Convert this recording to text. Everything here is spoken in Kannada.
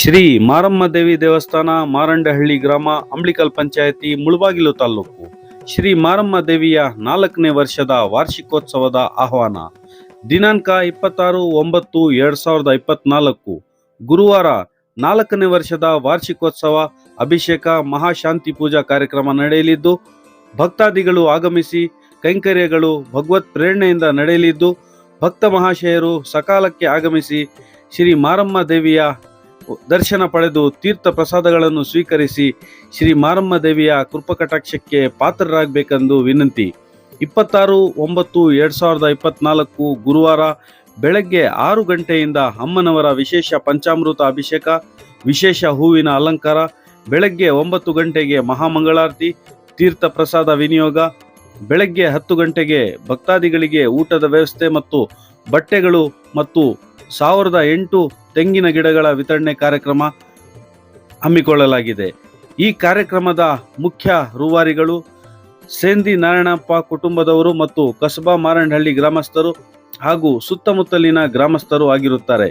ಶ್ರೀ ಮಾರಮ್ಮ ದೇವಿ ದೇವಸ್ಥಾನ ಮಾರಂಡಹಳ್ಳಿ ಗ್ರಾಮ ಅಂಬ್ಲಿಕಲ್ ಪಂಚಾಯತಿ ಮುಳಬಾಗಿಲು ತಾಲೂಕು ಶ್ರೀ ಮಾರಮ್ಮ ದೇವಿಯ ನಾಲ್ಕನೇ ವರ್ಷದ ವಾರ್ಷಿಕೋತ್ಸವದ ಆಹ್ವಾನ. ದಿನಾಂಕ ಇಪ್ಪತ್ತಾರು ಒಂಬತ್ತು ಎರಡ್ ಸಾವಿರದ ಇಪ್ಪತ್ನಾಲ್ಕು. ಗುರುವಾರ ನಾಲ್ಕನೇ ವರ್ಷದ ವಾರ್ಷಿಕೋತ್ಸವ, ಅಭಿಷೇಕ, ಮಹಾಶಾಂತಿ ಪೂಜಾ ಕಾರ್ಯಕ್ರಮ ನಡೆಯಲಿದ್ದು, ಭಕ್ತಾದಿಗಳು ಆಗಮಿಸಿ ಕೈಂಕರ್ಯಗಳು, ಭಗವತ್ ಪ್ರೇರಣೆಯಿಂದ ನಡೆಯಲಿದ್ದು, ಭಕ್ತ ಮಹಾಶಯರು ಸಕಾಲಕ್ಕೆ ಆಗಮಿಸಿ ಶ್ರೀ ಮಾರಮ್ಮ ದೇವಿಯ ದರ್ಶನ ಪಡೆದು ತೀರ್ಥ ಪ್ರಸಾದಗಳನ್ನು ಸ್ವೀಕರಿಸಿ ಶ್ರೀ ಮಾರಮ್ಮ ದೇವಿಯ ಕೃಪಕಟಾಕ್ಷಕ್ಕೆ ಪಾತ್ರರಾಗಬೇಕೆಂದು ವಿನಂತಿ. ಇಪ್ಪತ್ತಾರು, ಒಂಬತ್ತು, ಎರಡ್ ಸಾವಿರದ ಇಪ್ಪತ್ನಾಲ್ಕು ಗುರುವಾರ ಬೆಳಗ್ಗೆ ಆರು ಗಂಟೆಯಿಂದ ಅಮ್ಮನವರ ವಿಶೇಷ ಪಂಚಾಮೃತ ಅಭಿಷೇಕ, ವಿಶೇಷ ಹೂವಿನ ಅಲಂಕಾರ, ಬೆಳಗ್ಗೆ ಒಂಬತ್ತು ಗಂಟೆಗೆ ಮಹಾಮಂಗಳಾರತಿ, ತೀರ್ಥ ಪ್ರಸಾದ ವಿನಿಯೋಗ, ಬೆಳಗ್ಗೆ ಹತ್ತು ಗಂಟೆಗೆ ಭಕ್ತಾದಿಗಳಿಗೆ ಊಟದ ವ್ಯವಸ್ಥೆ ಮತ್ತು ಬಟ್ಟೆಗಳು ಮತ್ತು ಸಾವಿರದ ಎಂಟು ತೆಂಗಿನ ಗಿಡಗಳ ವಿತರಣೆ ಕಾರ್ಯಕ್ರಮ ಹಮ್ಮಿಕೊಳ್ಳಲಾಗಿದೆ. ಈ ಕಾರ್ಯಕ್ರಮದ ಮುಖ್ಯ ರೂವಾರಿಗಳು ಸೇಂದಿ ನಾರಾಯಣಪ್ಪ ಕುಟುಂಬದವರು ಮತ್ತು ಕಸಬಾ ಮಾರಣಹಳ್ಳಿ ಗ್ರಾಮಸ್ಥರು ಹಾಗೂ ಸುತ್ತಮುತ್ತಲಿನ ಗ್ರಾಮಸ್ಥರು ಆಗಿರುತ್ತಾರೆ.